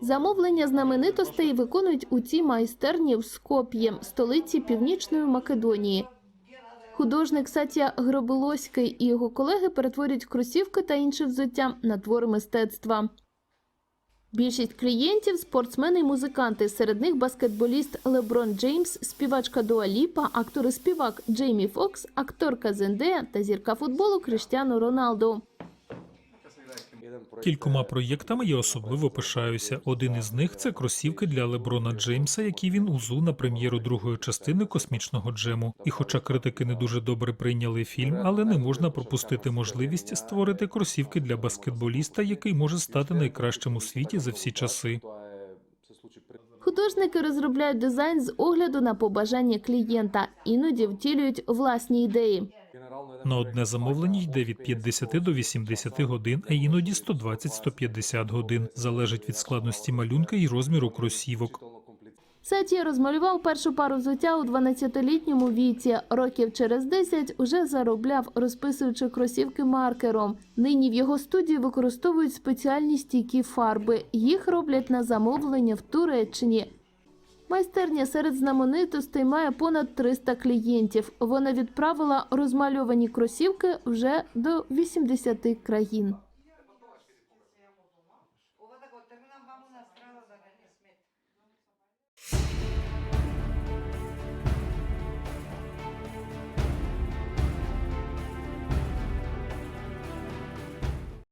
Замовлення знаменитостей виконують у цій майстерні в Скоп'ї, столиці Північної Македонії. Художник Сатія Гробилоський і його колеги перетворюють кросівки та інше взуття на твори мистецтва. Більшість клієнтів спортсмени і музиканти. Серед них баскетболіст Леброн Джеймс, співачка Дуа Ліпа, актор і співак Джеймі Фокс, акторка Зендея та зірка футболу Криштіану Роналду. Кількома проєктами я особливо пишаюся. Один із них це кросівки для Леброна Джеймса, які він узув на прем'єру другої частини космічного джему. І, хоча критики не дуже добре прийняли фільм, але не можна пропустити можливість створити кросівки для баскетболіста, який може стати найкращим у світі за всі часи. Художники розробляють дизайн з огляду на побажання клієнта, іноді втілюють власні ідеї. На одне замовлення йде від 50 до 80 годин, а іноді 120-150 годин. Залежить від складності малюнка і розміру кросівок. Сетія розмалював першу пару взуття у 12-літньому віці. Років через 10 уже заробляв, розписуючи кросівки маркером. Нині в його студії використовують спеціальні стійкі фарби. Їх роблять на замовлення в Туреччині. Майстерня серед знаменитостей має понад 300 клієнтів. Вона відправила розмальовані кросівки вже до 80 країн.